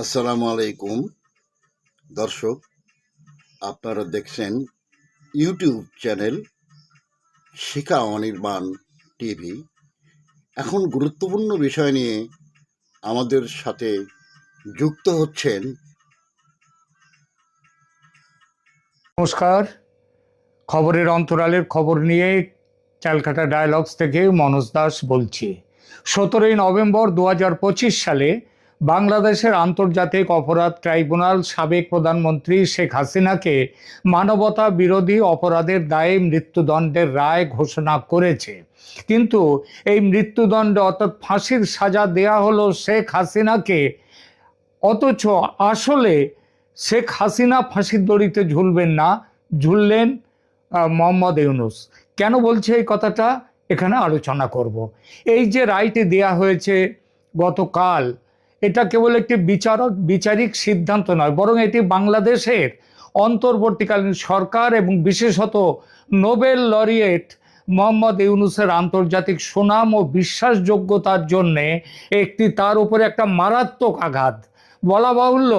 আসসালামু আলাইকুম। দর্শক, আপনারা দেখছেন YouTube channel Shikha Anirban TV. এখন গুরুত্বপূর্ণ বিষয় নিয়ে আমাদের সাথে যুক্ত হচ্ছেন নমস্কার। খবরের অন্তরালের খবর নিয়ে ক্যালকাটা ডায়ালগস থেকে মনোজ দাস বলছি। সতেরোই নভেম্বর দু হাজার পঁচিশ সালে বাংলাদেশের আন্তর্জাতিক অপরাধ ট্রাইব্যুনাল সাবেক প্রধানমন্ত্রী শেখ হাসিনাকে মানবতা বিরোধী অপরাধের দায়ে মৃত্যুদণ্ডের রায় ঘোষণা করেছে। কিন্তু এই মৃত্যুদণ্ড অর্থাৎ ফাঁসির সাজা দেয়া হলো শেখ হাসিনাকে। অথচ আসলে শেখ হাসিনা ফাঁসির দড়িতে ঝুলবেন না, ঝুললেন মোহাম্মদ ইউনুস। কেন বলছে এই কথাটা? এখানে আলোচনা করব। এই যে রায়টি দেয়া হয়েছে গতকাল এটা কেবল একটি বিচারক, বিচারিক সিদ্ধান্ত নয়, বরং এটি বাংলাদেশের অন্তর্বর্তীকালীন সরকার এবং বিশেষত নোবেল লরিয়েট মোহাম্মদ ইউনুসের আন্তর্জাতিক সুনাম ও বিশ্বাসযোগ্যতার জন্যে একটি, তার উপরে একটা মারাত্মক আঘাত। বলা বাহুল্য,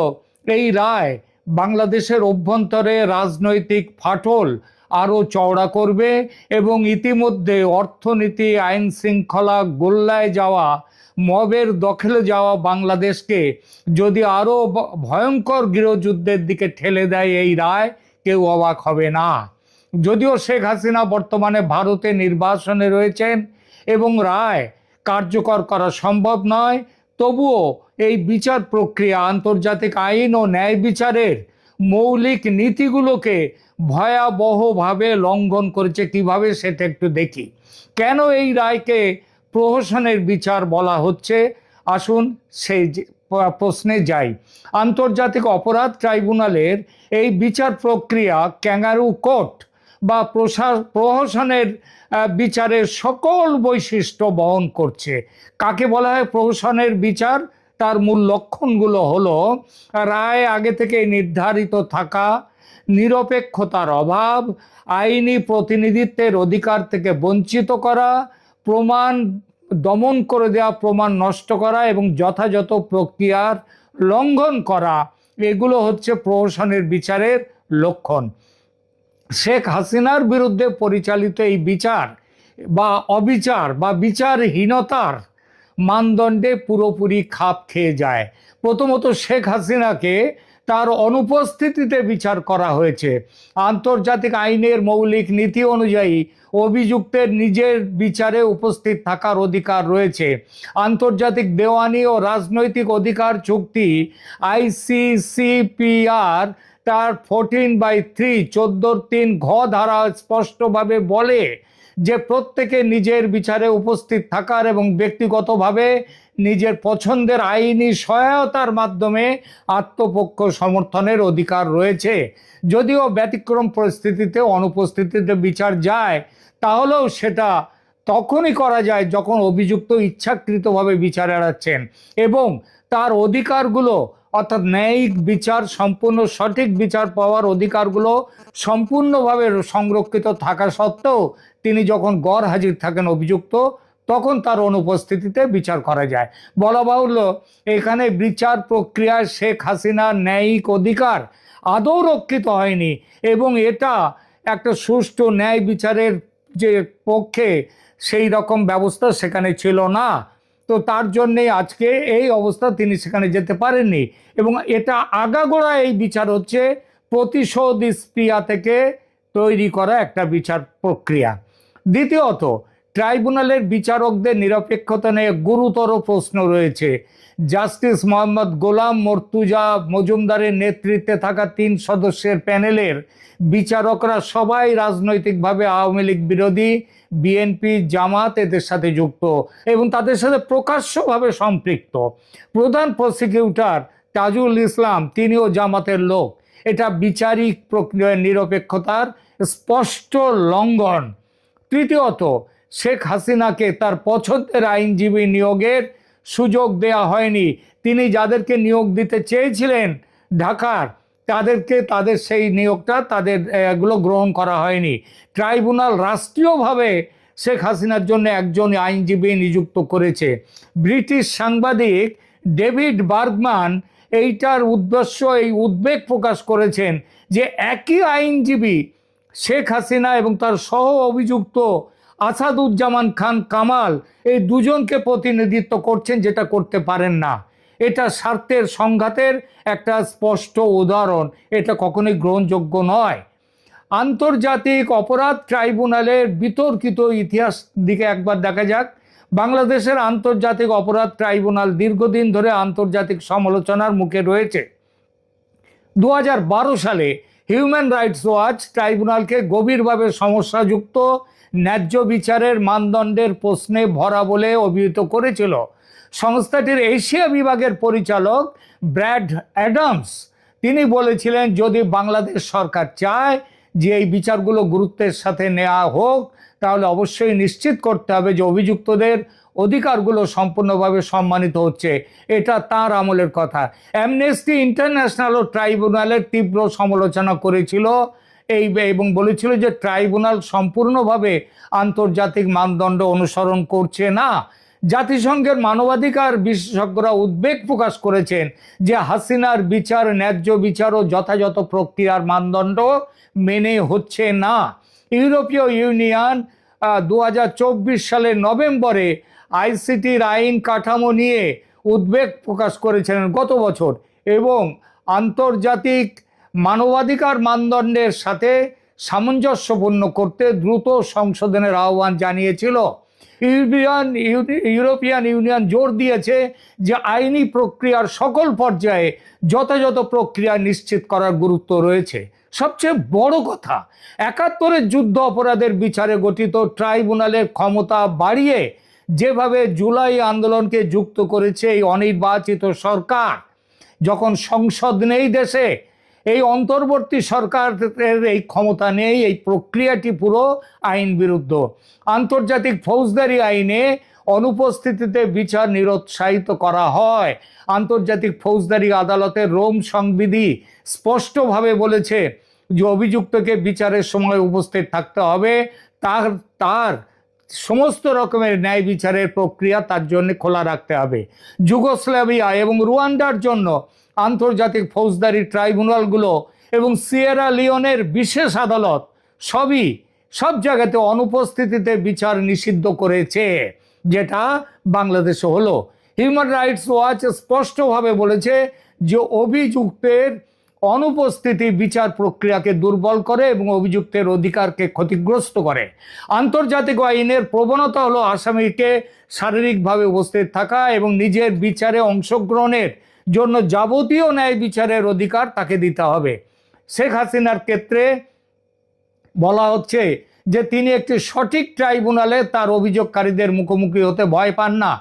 এই রায় বাংলাদেশের অভ্যন্তরে রাজনৈতিক ফাটল আরও চওড়া করবে এবং ইতিমধ্যে অর্থনীতি, আইন শৃঙ্খলা গোল্লায় যাওয়া, মবের দখলে যাওয়া বাংলাদেশকে যদি আরও ভয়ঙ্কর গৃহযুদ্ধের দিকে ঠেলে দেয় এই রায়, কেউ অবাক হবে না। যদিও শেখ হাসিনা বর্তমানে ভারতে নির্বাসনে রয়েছেন এবং রায় কার্যকর করা সম্ভব নয়, তবুও এই বিচার প্রক্রিয়া আন্তর্জাতিক আইন ও ন্যায় বিচারের মৌলিক নীতিগুলোকে ভয়াবহভাবে লঙ্ঘন করেছে। কীভাবে সেটা একটু দেখি। কেন এই রায়কে প্রহসনের বিচার বলা হচ্ছে? আসুন সেই প্রশ্নে যাই। আন্তর্জাতিক অপরাধ ট্রাইব্যুনালের এই বিচার প্রক্রিয়া ক্যাঙ্গারু কোর্ট বা প্রশা, প্রহসনের বিচারের সকল বৈশিষ্ট্য বহন করছে। কাকে বলা হয় প্রহসনের বিচার? তার মূল লক্ষণগুলো হলো রায় আগে থেকে নির্ধারিত থাকা, নিরপেক্ষতার অভাব, আইনি প্রতিনিধিত্বের অধিকার থেকে বঞ্চিত করা, প্রমাণ দমন করে দেওয়া প্রমাণ নষ্ট করা এবং যথাযথ প্রক্রিয়ার লঙ্ঘন করা, এগুলো হচ্ছে প্রহসনের বিচারের লক্ষণ। শেখ হাসিনার বিরুদ্ধে পরিচালিত এই বিচার বা অবিচার বা বিচারহীনতার মানদণ্ডে পুরোপুরি খাপ খেয়ে যায়। প্রথমত শেখ হাসিনাকে তার অনুপস্থিতিতে বিচার করা হয়েছে। আন্তর্জাতিক আইনের মৌলিক নীতি অনুযায়ী অভিযুক্তের নিজের বিচারে উপস্থিত থাকার অধিকার রয়েছে। আন্তর্জাতিক দেওয়ানি ও রাজনৈতিক অধিকার চুক্তি আইসিসিপিআর তার ফোরটিন বাই থ্রি চোদ্দোর তিন ঘ ধারা স্পষ্টভাবে বলে যে প্রত্যেকে নিজের বিচারে উপস্থিত থাকার এবং ব্যক্তিগতভাবে নিজের পছন্দের আইনি সহায়তার মাধ্যমে আত্মপক্ষ সমর্থনের অধিকার রয়েছে। যদিও ব্যতিক্রম পরিস্থিতিতে, অনুপস্থিতিতে বিচার যায়, তাহলেও সেটা তখনই করা যায় যখন অভিযুক্ত ইচ্ছাকৃতভাবে বিচার এড়াচ্ছেন এবং তার অধিকারগুলো অর্থাৎ ন্যায়িক বিচার, সম্পূর্ণ সঠিক বিচার পাওয়ার অধিকারগুলো সম্পূর্ণভাবে সংরক্ষিত থাকা সত্ত্বেও তিনি যখন গড় হাজির থাকেন অভিযুক্ত, তখন তার অনুপস্থিতিতে বিচার করা যায়। বলা বাহুল্য, এখানে বিচার প্রক্রিয়ায় শেখ হাসিনার ন্যায়িক অধিকার আদৌ রক্ষিত হয়নি এবং এটা একটা সুষ্ঠু ন্যায় বিচারের যে পক্ষে সেই রকম ব্যবস্থা সেখানে ছিল না। তো তার জন্যে আজকে এই অবস্থা তিনি সেখানে যেতে পারেননি। এবং এটা আগাগোড়া এই বিচার হচ্ছে, প্রতিশোধ স্প্রিয়া থেকে তৈরি করা একটা বিচার প্রক্রিয়া। দ্বিতীয়ত, ট্রাইব্যুনালের বিচারকদের নিরপেক্ষতা নিয়ে গুরুতর প্রশ্ন রয়েছে। জাস্টিস মোহাম্মদ গোলাম মর্তুজা মজুমদারের নেতৃত্বে থাকা তিন সদস্যের প্যানেলের বিচারকরা সবাই রাজনৈতিকভাবে আওয়ামী লীগ বিরোধী, বিএনপি, জামাত এদের সাথে যুক্ত এবং তাদের সাথে প্রকাশ্যভাবে সম্পৃক্ত। প্রধান প্রসিকিউটর তাজুল ইসলাম, তিনিও জামাতের লোক। এটা বিচারিক প্রক্রিয়ার নিরপেক্ষতার স্পষ্ট লঙ্ঘন। তৃতীয়ত, শেখ হাসিনাকে তার পছন্দের আইনজীবী নিয়োগের সুযোগ দেয়া হয়নি। তিনি যাদেরকে নিয়োগ দিতে চেয়েছিলেন ঢাকার, তাদেরকে তাদের সেই নিয়োগটা তাদের, এগুলো গ্রহণ করা হয়নি। ট্রাইব্যুনাল রাষ্ট্রীয়ভাবে শেখ হাসিনার জন্য একজন আইনজীবী নিযুক্ত করেছে। ব্রিটিশ সাংবাদিক ডেভিড বার্গম্যান এইটার উদ্দেশ্য, এই উদ্বেগ প্রকাশ করেছেন যে একই আইনজীবী শেখ হাসিনা এবং তার সহ অভিযুক্ত আসাদুজ্জামান খান কামাল এই দুজনকে প্রতিনিধিত্ব করছেন, যেটা করতে পারেন না। এটা স্বার্থের সংঘাতের একটা স্পষ্ট উদাহরণ। এটা কখনোই গ্রহণযোগ্য নয়। আন্তর্জাতিক অপরাধ ট্রাইব্যুনালের বিতর্কিত ইতিহাস দিকে একবার দেখা যাক। বাংলাদেশের আন্তর্জাতিক অপরাধ ট্রাইব্যুনাল দীর্ঘদিন ধরে আন্তর্জাতিক সমালোচনার মুখে রয়েছে। দু হাজার বারো সালে হিউম্যান রাইটস ওয়াচ ট্রাইব্যুনালকে গভীরভাবে সমস্যাযুক্ত ন্যায্য বিচারের মানদণ্ডের প্রশ্নে ভরা বলে অভিহিত করেছিল। সংস্থাটির এশিয়া বিভাগের পরিচালক ব্র্যাড অ্যাডামস। তিনি বলেছিলেন, যদি বাংলাদেশ সরকার চায় যে এই বিচারগুলো গুরুত্বের সাথে নেওয়া হোক, তাহলে অবশ্যই নিশ্চিত করতে হবে যে অভিযুক্তদের অধিকারগুলো সম্পূর্ণভাবে সম্মানিত হচ্ছে। এটা তার আমলের কথা। অ্যামনেস্টি ইন্টারন্যাশনাল ও ট্রাইব্যুনালের তীব্র সমালোচনা করেছিল এই এবং বলেছিল যে ট্রাইব্যুনাল সম্পূর্ণভাবে আন্তর্জাতিক মানদণ্ড অনুসরণ করছে না। জাতিসংঘের মানবাধিকার বিশেষজ্ঞরা উদ্বেগ প্রকাশ করেছেন যে হাসিনার বিচার, ন্যায্য বিচার ও যথাযথ প্রক্রিয়ার মানদণ্ড মেনে হচ্ছে না। ইউরোপীয় ইউনিয়ন দু হাজার চব্বিশ সালের নভেম্বরে আইসিটির আইন কাঠামো নিয়ে উদ্বেগ প্রকাশ করেছিলেন গত বছর এবং আন্তর্জাতিক মানবাধিকার মানদণ্ডের সাথে সামঞ্জস্যপূর্ণ করতে দ্রুত সংশোধনের আহ্বান জানিয়েছিল। ইউরোপিয়ান ইউরোপিয়ান ইউনিয়ন জোর দিয়েছে যে আইনি প্রক্রিয়ার সকল পর্যায়ে যথাযথ প্রক্রিয়া নিশ্চিত করার গুরুত্ব রয়েছে। সবচেয়ে বড় কথা, একাত্তরের যুদ্ধ অপরাধের বিচারে গঠিত ট্রাইব্যুনালের ক্ষমতা বাড়িয়ে যেভাবে জুলাই আন্দোলনকে যুক্ত করেছে এই অনির্বাচিত সরকার, যখন সংসদ নেই দেশে এই অন্তর্বর্তী সরকারের এই ক্ষমতা নেই, এই প্রক্রিয়াটি পুরো আইন বিরুদ্ধ। আন্তর্জাতিক ফৌজদারি আইনে অনুপস্থিতিতে বিচার নিরুৎসাহিত করা হয়। আন্তর্জাতিক ফৌজদারি আদালতের রোম সংবিধি স্পষ্টভাবে বলেছে যে অভিযুক্তকে বিচারের সময় উপস্থিত থাকতে হবে। তার তার সমস্ত রকমের ন্যায় বিচারের প্রক্রিয়া তার জন্য খোলা রাখতে হবে। যুগোস্লাভিয়া এবং রুয়ান্ডার জন্য আন্তর্জাতিক ফৌজদারি ট্রাইব্যুনালগুলো এবং সিয়েরা লিওনের বিশেষ আদালত সবই সব জায়গাতে অনুপস্থিতিতে বিচার নিষিদ্ধ করেছে, যেটা বাংলাদেশে হলো। হিউম্যান রাইটস ওয়াচ স্পষ্টভাবে বলেছে যে অভিযুক্তের অনুপস্থিতি বিচার প্রক্রিয়াকে দুর্বল করে এবং অভিযুক্তের অধিকারকে ক্ষতিগ্রস্ত করে। আন্তর্জাতিক আইনের প্রবণতা হলো আসামিকে শারীরিকভাবে উপস্থিত থাকা এবং নিজের বিচারে অংশগ্রহণের জন্য যাবতীয় ন্যায় বিচারের অধিকার তাকে দিতে হবে। শেখ হাসিনার ক্ষেত্রে বলা হচ্ছে যে, তিনি একটি সঠিক ট্রাইব্যুনালে তার অভিযোগকারীদের মুখোমুখি হতে ভয় পান না।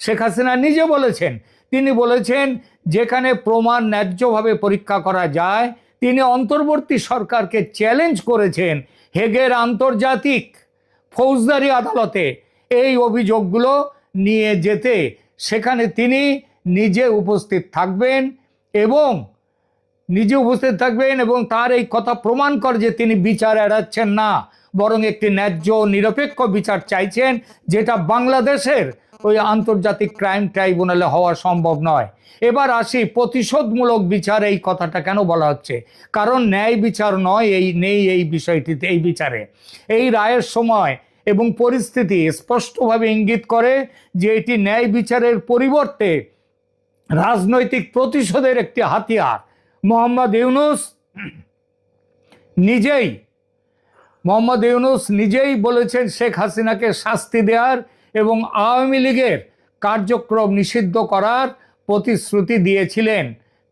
শেখ হাসিনা নিজে বলেছেন, তিনি বলেছেন, যেখানে প্রমাণ ন্যায্যভাবে পরীক্ষা করা যায়, তিনি অন্তর্বর্তী সরকারকে চ্যালেঞ্জ করেছেন হেগের আন্তর্জাতিক ফৌজদারি আদালতে। এই অভিযোগগুলো নিয়ে যেতে সেখানে তিনি নিজে উপস্থিত থাকবেন এবং নিজে উপস্থিত থাকবেন এবং তার এই কথা প্রমাণ করে যে তিনি বিচার এড়াচ্ছেন না, বরং একটি ন্যায্য নিরপেক্ষ বিচার চাইছেন যেটা বাংলাদেশের ওই আন্তর্জাতিক ক্রাইম ট্রাইব্যুনালে হওয়া সম্ভব নয়। এবার আসি, প্রতিশোধমূলক বিচার এই কথাটা কেন বলা হচ্ছে? কারণ ন্যায় বিচার নয়, এই নেই এই বিষয়টিতে, এই বিচারে। এই রায়ের সময় এবং পরিস্থিতি স্পষ্টভাবে ইঙ্গিত করে যে এটি ন্যায় বিচারের পরিবর্তে রাজনৈতিক প্রতিশোধের একটি হাতিয়ার। মোহাম্মদ ইউনুস নিজেই, মোহাম্মদ ইউনুস নিজেই বলেছেন শেখ হাসিনাকে শাস্তি দেওয়ার এবং আওয়ামী লীগের কার্যক্রম নিষিদ্ধ করার প্রতিশ্রুতি দিয়েছিলেন।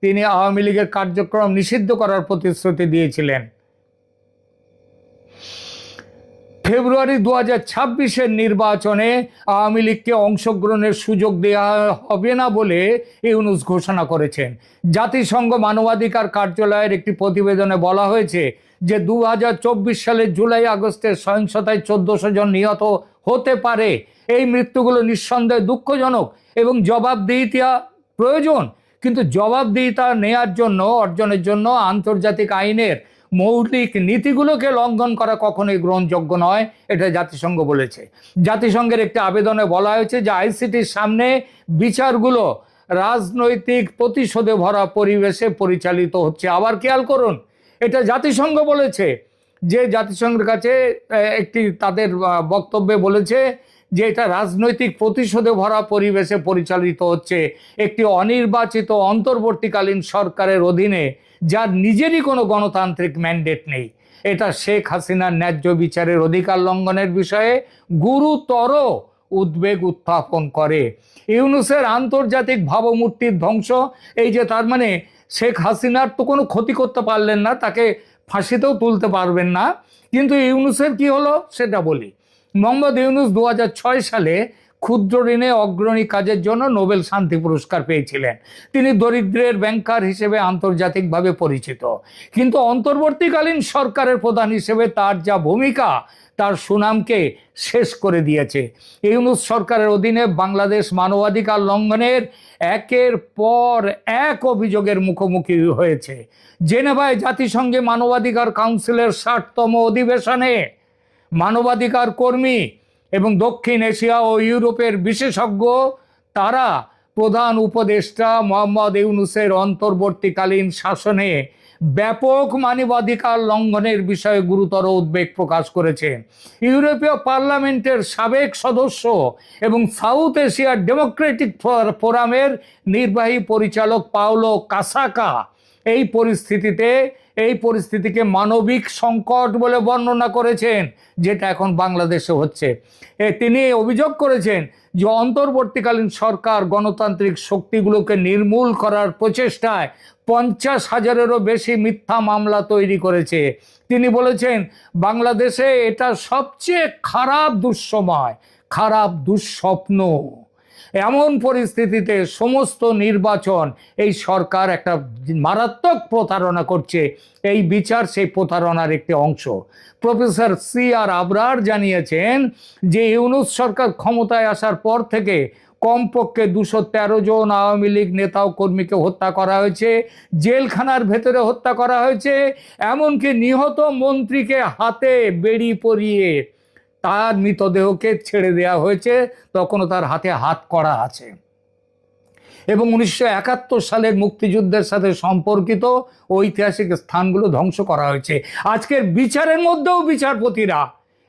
তিনি আওয়ামী লীগের কার্যক্রম নিষিদ্ধ করার প্রতিশ্রুতি দিয়েছিলেন। ফেব্রুয়ারি দু হাজার ছাব্বিশের নির্বাচনে আওয়ামী লীগকে অংশগ্রহণের সুযোগ দেওয়া হবে না বলে ইউনুস ঘোষণা করেছেন। জাতিসংঘ মানবাধিকার কার্যালয়ের একটি প্রতিবেদনে বলা হয়েছে যে দু হাজার চব্বিশ সালের জুলাই আগস্টের সহিংসতায় চোদ্দশো জন নিহত হতে পারে। এই মৃত্যুগুলো নিঃসন্দেহে দুঃখজনক এবং জবাবদিহিতা প্রয়োজন। কিন্তু জবাবদিহিতা নেয়ার জন্য, অর্জনের জন্য আন্তর্জাতিক আইনের মৌলিক নীতিগুলোকে লঙ্ঘন করা কখনোই গ্রহণযোগ্য নয়, এটা জাতিসংঘ বলেছে। জাতিসংঘের একটি আবেদনে বলা হয়েছে যে আইসিটির সামনে বিচারগুলো রাজনৈতিক প্রতিশোধে ভরা পরিবেশে পরিচালিত হচ্ছে। আবার খেয়াল করুন, এটা জাতিসংঘ বলেছে। যে জাতিসংঘের কাছে একটি তাদের বক্তব্যে বলেছে যে এটা রাজনৈতিক প্রতিশোধে ভরা পরিবেশে পরিচালিত হচ্ছে। একটি অনির্বাচিত অন্তর্বর্তীকালীন সরকারের অধীনে যার নিজেরই কোনো গণতান্ত্রিক ম্যান্ডেট নেই। এটা শেখ হাসিনার ন্যায্য বিচারের অধিকার লঙ্ঘনের বিষয়ে গুরুতর উদ্বেগ উত্থাপন করে। ইউনুসের আন্তর্জাতিক ভাবমূর্তির ধ্বংস, এই যে তার মানে শেখ হাসিনার তো কোনো ক্ষতি করতে পারলেন না, তাকে ফাঁসিতেও তুলতে পারবেন না। কিন্তু ইউনুসের কি হলো? সেটা বলি। মোহাম্মদ ইউনুস দু হাজার ছয় সালে ক্ষুদ্র ঋণে অগ্রণী কাজের জন্য নোবেল শান্তি পুরস্কার পেয়েছিলেন। তিনি দরিদ্রের ব্যাংকার হিসেবে আন্তর্জাতিকভাবে পরিচিত। কিন্তু অন্তর্বর্তীকালীন সরকারের প্রধান হিসেবে তার যা ভূমিকা, তার সুনামকে শেষ করে দিয়েছে। ইউনুস সরকারের অধীনে বাংলাদেশ মানবাধিকার লঙ্ঘনের একের পর এক অভিযোগের মুখোমুখি হয়েছে। জেনেভায় জাতিসংঘে মানবাধিকার কাউন্সিলের ষাটতম অধিবেশনে মানবাধিকার কর্মী এবং দক্ষিণ এশিয়া ও ইউরোপের বিশেষজ্ঞ, তারা প্রধান উপদেষ্টা মোহাম্মদ ইউনুসের অন্তর্বর্তীকালীন শাসনে ব্যাপক মানবাধিকার লঙ্ঘনের বিষয়ে গুরুতর উদ্বেগ প্রকাশ করেছে। ইউরোপীয় পার্লামেন্টের সাবেক সদস্য এবং সাউথ এশিয়ার ডেমোক্রেটিক ফোর- ফোরামের নির্বাহী পরিচালক পাওলো কাসাকা এই পরিস্থিতিতে, এই পরিস্থিতিকে মানবিক সংকট বলে বর্ণনা করেছেন, যেটা এখন বাংলাদেশে হচ্ছে। তিনি অভিযোগ করেছেন যে অন্তর্বর্তীকালীন সরকার গণতান্ত্রিক শক্তিগুলোকে নির্মূল করার প্রচেষ্টায় পঞ্চাশ হাজারেরও বেশি মিথ্যা মামলা তৈরি করেছে। তিনি বলেছেন, বাংলাদেশে এটা সবচেয়ে খারাপ দুঃসময়, খারাপ দুঃস্বপ্ন। এমন পরিস্থিতিতে সমস্ত নির্বাচন এই সরকার একটা মারাত্মক প্রতারণা করছে। এই বিচার সেই প্রতারণার একটি অংশ। প্রফেসর সি আর আবরার জানিয়েছেন যে ইউনুস সরকার ক্ষমতায় আসার পর থেকে কমপক্ষে দুশো তেরো জন আওয়ামী লীগ নেতা ও কর্মীকে হত্যা করা হয়েছে, জেলখানার ভেতরে হত্যা করা হয়েছে, এমনকি নিহত মন্ত্রীকে হাতে বেড়ি পরিয়ে তার মৃতদেহকে ছেড়ে দেওয়া হয়েছে, তখনও তার হাতে হাত করা আছে। এবং উনিশশো একাত্তর সালের মুক্তিযুদ্ধের সাথে সম্পর্কিত ঐতিহাসিক স্থানগুলো ধ্বংস করা হয়েছে। আজকের বিচারের মধ্যেও বিচারপতিরা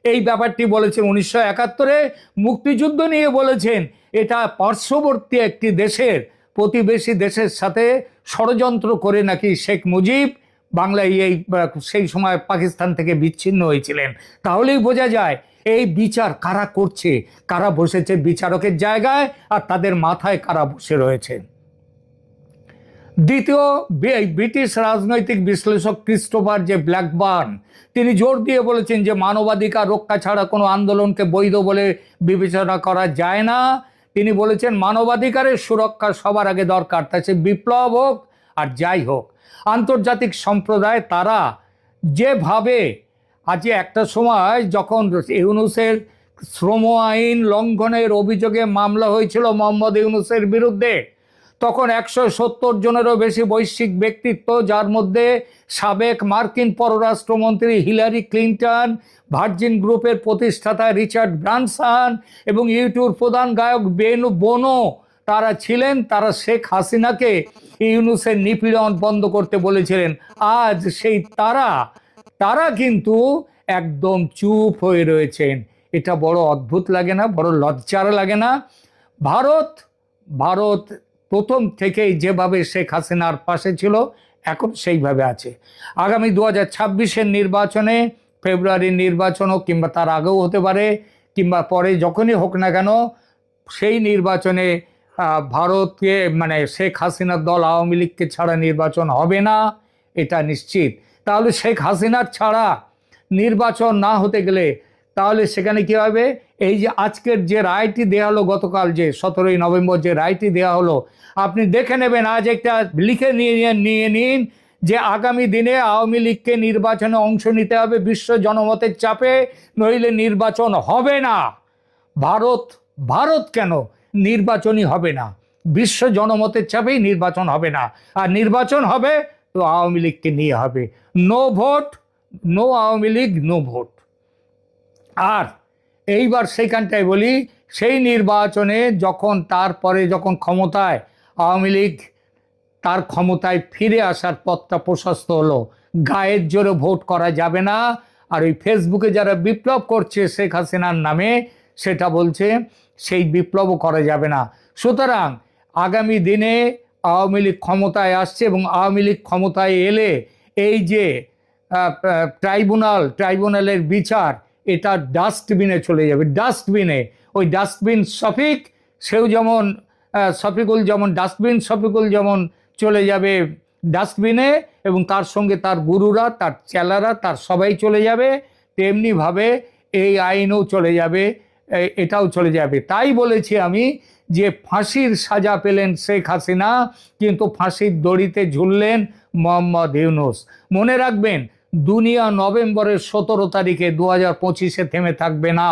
এই ব্যাপারটি বলেছেন। উনিশশো একাত্তরে মুক্তিযুদ্ধ নিয়ে বলেছেন, এটা পার্শ্ববর্তী একটি দেশের, প্রতিবেশী দেশের সাথে ষড়যন্ত্র করে নাকি শেখ মুজিব বাংলায় এই, সেই সময় পাকিস্তান থেকে বিচ্ছিন্ন হয়েছিলেন। তাহলেই বোঝা যায় এই বিচার কারা করছে? কারা বসেছে বিচারকের জায়গায় আর তাদের মাথায় কারা বসে রয়েছে? দ্বিতীয় ব্রিটিশ রাজনৈতিক বিশ্লেষক ক্রিস্টোফার যে ব্ল্যাকবার্ন, তিনি জোর দিয়ে বলেছেন যে মানবাধিকার রক্ষা ছাড়া কোনো আন্দোলনকে বৈধ বলে বিবেচনা করা যায় না। তিনি বলেছেন, মানবাধিকারের সুরক্ষা সবার আগে দরকার। তা সে বিপ্লব হোক আর যাই হোক। আন্তর্জাতিক সম্প্রদায় তারা যেভাবে আজ একটা সময় যখন ইউনুসের শ্রম আইন লঙ্ঘনের অভিযোগে মামলা হয়েছিল মোহাম্মদ ইউনুসের বিরুদ্ধে, তখন একশো সত্তর জনেরও বেশি বৈশ্বিক ব্যক্তিত্ব, যার মধ্যে সাবেক মার্কিন পররাষ্ট্রমন্ত্রী হিলারি ক্লিন্টন, ভার্জিন গ্রুপের প্রতিষ্ঠাতা রিচার্ড ব্রানসান এবং ইউটিউব প্রধান গায়ক বেনু বোনো তারা ছিলেন, তারা শেখ হাসিনাকে ইউনুসের নিপীড়ন বন্ধ করতে বলেছিলেন। আজ সেই তারা তারা কিন্তু একদম চুপ হয়ে রয়েছেন। এটা বড় অদ্ভুত লাগে না, বড় লজ্জার লাগে না। ভারত ভারত প্রথম থেকেই যেভাবে শেখ হাসিনার পাশে ছিল, এখন সেইভাবে আছে। আগামী দু হাজার ছাব্বিশের নির্বাচনে, ফেব্রুয়ারির নির্বাচনও কিংবা তার আগেও হতে পারে, কিংবা পরে যখনই হোক না কেন, সেই নির্বাচনে ভারতকে মানে শেখ হাসিনার দল আওয়ামী লীগকে ছাড়া নির্বাচন হবে না, এটা নিশ্চিত। তাহলে শেখ হাসিনার ছাড়া নির্বাচন না হতে গেলে তাহলে সেখানে কী হবে? এই যে আজকের যে রায়টি দেওয়া হলো গতকাল যে সতেরোই নভেম্বর যে রায়টি দেওয়া হলো, আপনি দেখে নেবেন আজ একটা লিখে নিয়ে নিয়ে নিন যে আগামী দিনে আওয়ামী লীগকে নির্বাচনে অংশ নিতে হবে বিশ্ব জনমতের চাপে, নইলে নির্বাচন হবে না। ভারত ভারত কেন নির্বাচনই হবে না? বিশ্ব জনমতের চাপেই নির্বাচন হবে না। আর নির্বাচন হবে তো আওয়ামী লীগকে নিয়ে হবে। No vote, no Awami League, no vote. আর এইবার সেইখানটায় বলি, সেই নির্বাচনে যখন তারপরে যখন ক্ষমতায় আওয়ামী লীগ তার ক্ষমতায় ফিরে আসার পথটা প্রশস্ত হলো। গায়ের জোরে ভোট করা যাবে না। আর ওই ফেসবুকে যারা বিপ্লব করছে শেখ হাসিনার নামে, সেটা বলছে, সেই বিপ্লবও করা যাবে না। সুতরাং আগামী দিনে আওয়ামী লীগ ক্ষমতায় আসছে এবং আওয়ামী লীগ ক্ষমতায় এলে এই যে ট্রাইব্যুনাল ট্রাইব্যুনালের বিচার এটা ডাস্টবিনে চলে যাবে। ডাস্টবিনে ওই ডাস্টবিন শফিক সেও যেমন আহ, শফিকুল যেমন ডাস্টবিন শফিকুল যেমন চলে যাবে ডাস্টবিনে এবং তার সঙ্গে তার গুরুরা তার চেলারা তার সবাই চলে যাবে তেমনিভাবে এই আইনও চলে যাবে এটাও চলে যাবে। তাই বলেছি আমি যে ফাঁসির সাজা পেলেন শেখ হাসিনা, কিন্তু ফাঁসির দড়িতে ঝুললেন মোহাম্মদ ইউনুস। মনে রাখবেন, দুনিয়া নভেম্বরের সতেরো তারিখে দু হাজার পঁচিশে থেমে থাকবে না,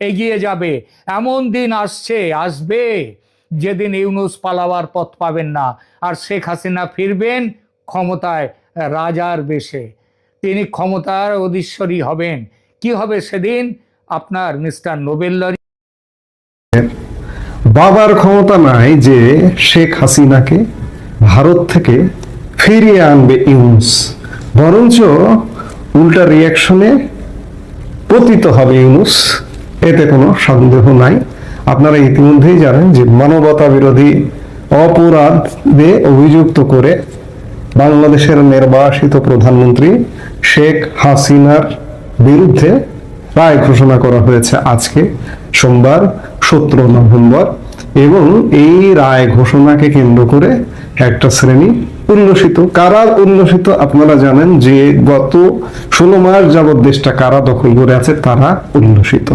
এগিয়ে যাবে। এমন দিন আসছে, আসবে, যেদিন ইউনুস পালাবার পথ পাবেন না, আর শেখ হাসিনা ফিরবেন ক্ষমতায়, রাজার বেশে। তিনি ক্ষমতার অধীশ্বরী হবেন। কি হবে সেদিন? আপনার মিস্টার নোবেল বাবার ক্ষমতা নাই যে শেখ হাসিনাকে ভারত থেকে ফিরিয়ে আনবে ইউনুস। বরঞ্চ উল্টা রিয়াকশনে পতিত হবে ইউনুস। এতে কোনো সন্দেহ নাই। আপনারা ইতিমধ্যেই জানেন যে মানবতা বিরোধী অপরাধে অভিযুক্ত করে বাংলাদেশের নির্বাসিত প্রধানমন্ত্রী শেখ হাসিনার বিরুদ্ধে রায় ঘোষণা করা হয়েছে আজকে। সোমবার, সতেরো নভেম্বর এবং এই রায় ঘোষণাকে কেন্দ্র করে একটা শ্রেণি উল্লসিত। কারা উল্লসিত আপনারা জানেন যে গত ষোলো মাস যাবৎ দেশটা কারা দখল করে আছে, তারা উল্লসিত।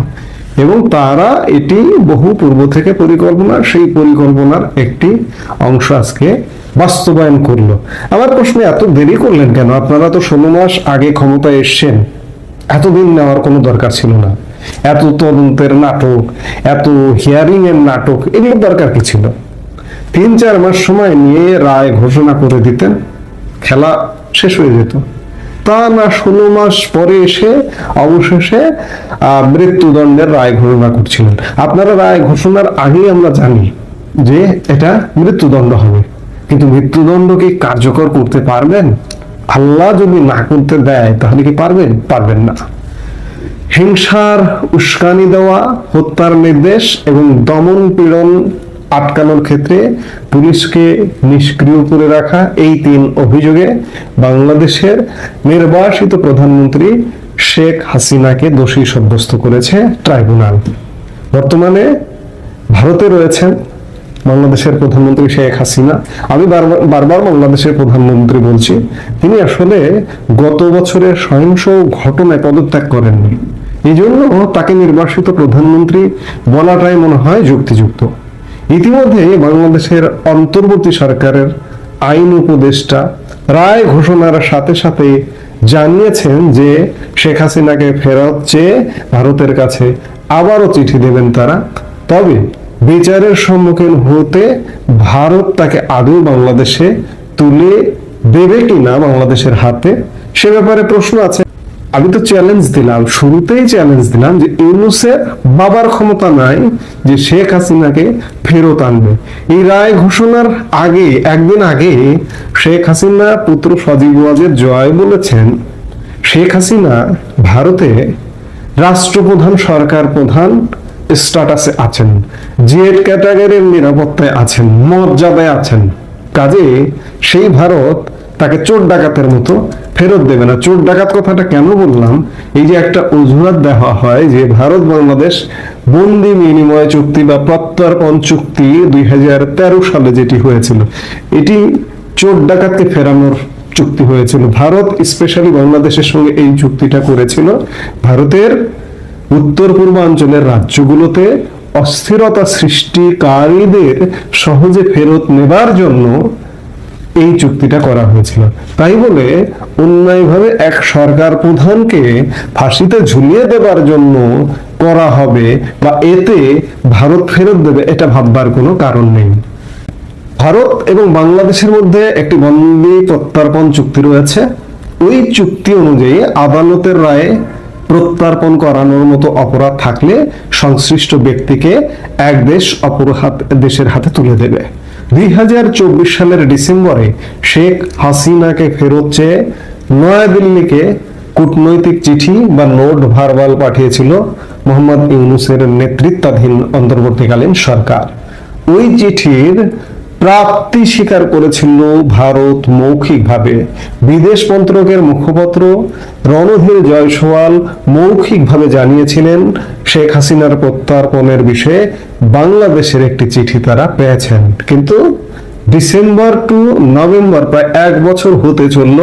এবং তারা এটি বহু পূর্ব থেকে পরিকল্পনা সেই পরিকল্পনার একটি অংশ আজকে বাস্তবায়ন করল। আমার প্রশ্নে এত দেরি করলেন কেন? আপনারা তো ষোলো মাস আগে ক্ষমতায় এসছেন। এতদিন নেওয়ার কোনো দরকার ছিল না। এত তদন্তের নাটক, এত হিয়ারিং এর নাটক এগুলোর দরকার কি ছিল? তিন চার মাস সময় নিয়ে রায় ঘোষণা করে দিতেন, খেলা শেষ হয়ে যেত। তা না, ষোলো মাস পরে এসে অবশেষে মৃত্যুদণ্ডের রায় ঘোষণা করছিলেন। আপনারা রায় ঘোষণার আগেই আমরা জানি যে এটা মৃত্যুদণ্ড হবে। কিন্তু মৃত্যুদণ্ড কি কার্যকর করতে পারবেন? আল্লাহ যদি না করতে দেয়, তাহলে কি পারবেন? পারবেন না। হিংসার উস্কানি দেওয়া, হত্যার নির্দেশ এবং দমন পীড়ন আটকানোর ক্ষেত্রে পুলিশকে নিষ্ক্রিয় করে রাখা এই তিন অভিযোগে বাংলাদেশের নির্বাসিত প্রধানমন্ত্রী শেখ হাসিনাকে দোষী সাব্যস্ত করেছে ট্রাইব্যুনাল। বর্তমানে ভারতে রয়েছেন বাংলাদেশের প্রধানমন্ত্রী শেখ হাসিনা। আমি বারবার বারবার বাংলাদেশের প্রধানমন্ত্রী বলছি, তিনি আসলে গত বছরের সহিংস ঘটনায় পদত্যাগ করেননি। এই জন্য তাকে নির্বাসিত প্রধানমন্ত্রী বলাটাই মনে হয় যুক্তিযুক্ত। ইতিমধ্যে বাংলাদেশের অন্তর্বর্তী সরকারের আইন উপদেষ্টা রায় ঘোষণার সাথে সাথে জানিয়েছেন যে শেখ হাসিনাকে ফেরত চেয়ে ভারতের কাছে আবারও চিঠি দেবেন তারা। তবে বিচারের সম্মুখীন হতে ভারত তাকে আদৌ বাংলাদেশে তুলে দেবে কিনা বাংলাদেশের হাতে, সে ব্যাপারে প্রশ্ন আছে। আমি তো চ্যালেঞ্জ দিলাম, শুরুতেই চ্যালেঞ্জ দিলাম যে ইউনুসের বাবার ক্ষমতা নাই, যে শেখ হাসিনাকে ফেরত আনবে। এই রায় ঘোষণার আগে, একদিন আগে শেখ হাসিনা পুত্র সজীব ওয়াজেদ জয় বলেছেন, শেখ হাসিনা ভারতে রাষ্ট্রপ্রধান, সরকার প্রধান স্ট্যাটাসে আছেন জেড ক্যাটাগরির নিরাপত্তায় আছেন, মর্যাদায় আছেন। কাজে সেই ভারত তাকে চোর ডাকাতের মতো ফেরত দেবে না। চোর ডাকাত কথাটা কেন বললাম? এই যে একটা অজুহাত দেওয়া হয় যে ভারত বাংলাদেশ বন্দি বিনিময় চুক্তি বা প্রত্যর্পণ চুক্তি দুই সালে যেটি হয়েছিল, এটি চোর ডাকাতকে ফেরানোর চুক্তি হয়েছিল। ভারত স্পেশালি বাংলাদেশের সঙ্গে এই চুক্তিটা করেছিল। ভারতের উত্তর পূর্বাঞ্চলের রাজ্যগুলোতে অস্থিরতা সৃষ্টিকারীদের সহজে ফেরত নেবার জন্য এই চুক্তিটা করা হয়েছিল। তাই বলে অন্যায়ভাবে এক সরকার প্রধানকে ফাঁসিতে ঝুলিয়ে দেবার জন্য করা হবে বা এতে ভারত ফেরত দেবে, এটা ভাববার কোনো কারণ নেই। ভারত এবং বাংলাদেশের মধ্যে একটি বন্দি প্রত্যর্পণ চুক্তি রয়েছে। ওই চুক্তি অনুযায়ী আদালতের রায়ে প্রত্যর্পণ করানোর মতো অপরাধ থাকলে সংশ্লিষ্ট ব্যক্তিকে এক দেশ অপর হাত দেশের হাতে তুলে দেবে। দুই সালের ডিসেম্বরে শেখ হাসিনাকে ফেরত চেয়ে নয়াদিল্লিকে কূটনৈতিক চিঠি বা নোট ভারবাল পাঠিয়েছিল মোহাম্মদ ইউনুসের নেতৃত্বাধীন অন্তর্বর্তীকালীন সরকার। ওই চিঠির প্রাপ্তি স্বীকার করেছিল ভারত মৌখিকভাবে। বিদেশ মন্ত্রকের মুখপাত্র রণধীর জয়সওয়াল মৌখিকভাবে জানিয়েছিলেন, শেখ হাসিনার প্রত্যার্পণের বিষয়ে বাংলাদেশের একটি চিঠি তারা পেয়েছেন। কিন্তু ডিসেম্বর টু নভেম্বর প্রায় এক বছর হতে চলল,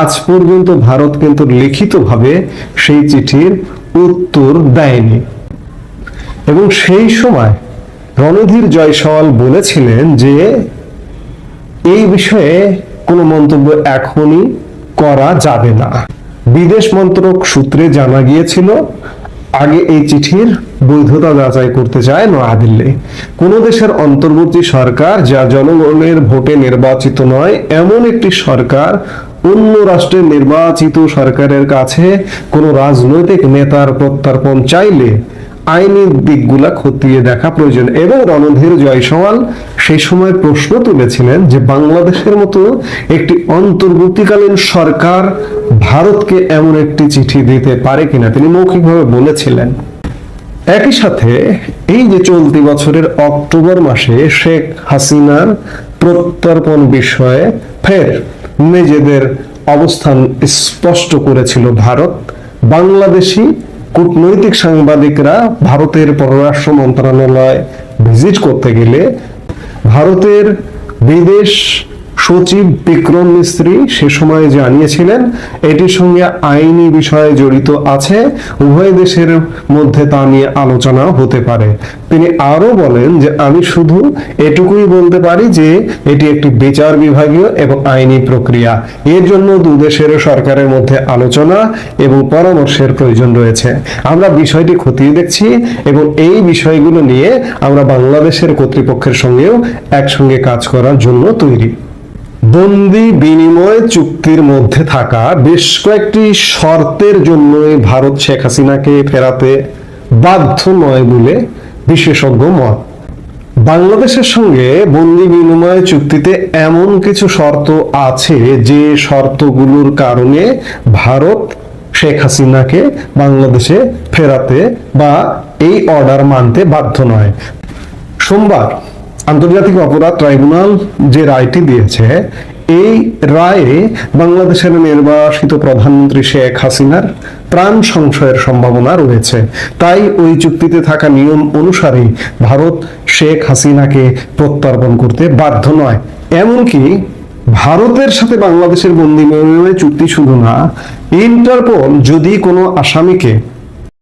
আজ পর্যন্ত ভারত কিন্তু লিখিতভাবে সেই চিঠির উত্তর দেয়নি। এবং সেই সময় রণধীর জয়সওয়াল বলেছিলেন যে, এই বিষয়ে কোনো মন্তব্য এখনই করা যাবে না। বিদেশ মন্ত্রক সূত্রে জানা গিয়েছিল, আগে এই চিঠির বৈধতা যাচাই করতে চায় নয়াদিল্লি। কোন দেশের অন্তর্বর্তী সরকার যা জনগণের ভোটে নির্বাচিত নয়, এমন একটি সরকার অন্য রাষ্ট্রের নির্বাচিত সরকারের কাছে কোনো রাজনৈতিক নেতার প্রত্যার্পণ চাইলে আইনি দিকগুলা খতিয়ে দেখা প্রয়োজন। এবং রণধীর জয়সওয়াল সেই সময় প্রশ্ন তুলেছিলেন যে বাংলাদেশের মতো একটি অন্তর্বর্তীকালীন সরকার ভারতকে এমন একটি চিঠি দিতে পারে কিনা তিনি মৌখিকভাবে বলেছিলেন। একই সাথে এই যে চলতি বছরের অক্টোবর মাসে শেখ হাসিনার প্রত্যর্পণ বিষয়ে ফের নিজেদের অবস্থান স্পষ্ট করেছিল ভারত। বাংলাদেশি কূটনৈতিক সাংবাদিকরা ভারতের পররাষ্ট্র মন্ত্রণালয় ভিজিট করতে গেলে ভারতের বিদেশ সচিব বিক্রম মিস্ত্রি সে সময় জানিয়েছিলেন, এটির সঙ্গে আইনি বিষয়ে জড়িত আছে, উভয় দেশের মধ্যে তা নিয়ে আলোচনা হতে পারে। তিনি আরও বলেন যে, আমি শুধু এটুকুই বলতে পারি যে, এটি একটি বিচার বিভাগীয় এবং আইনি প্রক্রিয়া। এর জন্য দু দেশের সরকারের মধ্যে আলোচনা এবং পরামর্শের প্রয়োজন রয়েছে। আমরা বিষয়টি খতিয়ে দেখছি এবং এই বিষয়গুলো নিয়ে আমরা বাংলাদেশের কর্তৃপক্ষের সঙ্গেও একসঙ্গে কাজ করার জন্য তৈরি। বন্দি বিনিময় চুক্তির মধ্যে থাকা বেশ কয়েকটি শর্তের জন্যই ভারত শেখ হাসিনাকে ফেরাতে বাধ্য নয় বলে বিশেষজ্ঞ মত। বাংলাদেশের সঙ্গে বন্দি বিনিময় চুক্তিতে এমন কিছু শর্ত আছে যে শর্তগুলোর কারণে ভারত শেখ হাসিনাকে বাংলাদেশে ফেরাতে বা এই অর্ডার মানতে বাধ্য নয়। সোমবার আন্তর্জাতিক অপরাধ ট্রাইব্যুনাল যে রায়টি দিয়েছে, এই রায়ে বাংলাদেশের নির্বাসিত প্রধানমন্ত্রী শেখ হাসিনার প্রাণ সংশয়ের সম্ভাবনা রয়েছে। তাই ওই চুক্তিতে থাকা নিয়ম অনুসারে ভারত শেখ হাসিনাকে প্রত্যর্পণ করতে বাধ্য নয়। এমনকি ভারতের সাথে বাংলাদেশের বন্দি চুক্তি শুধু না, ইন্টারপোল যদি কোনো আসামিকে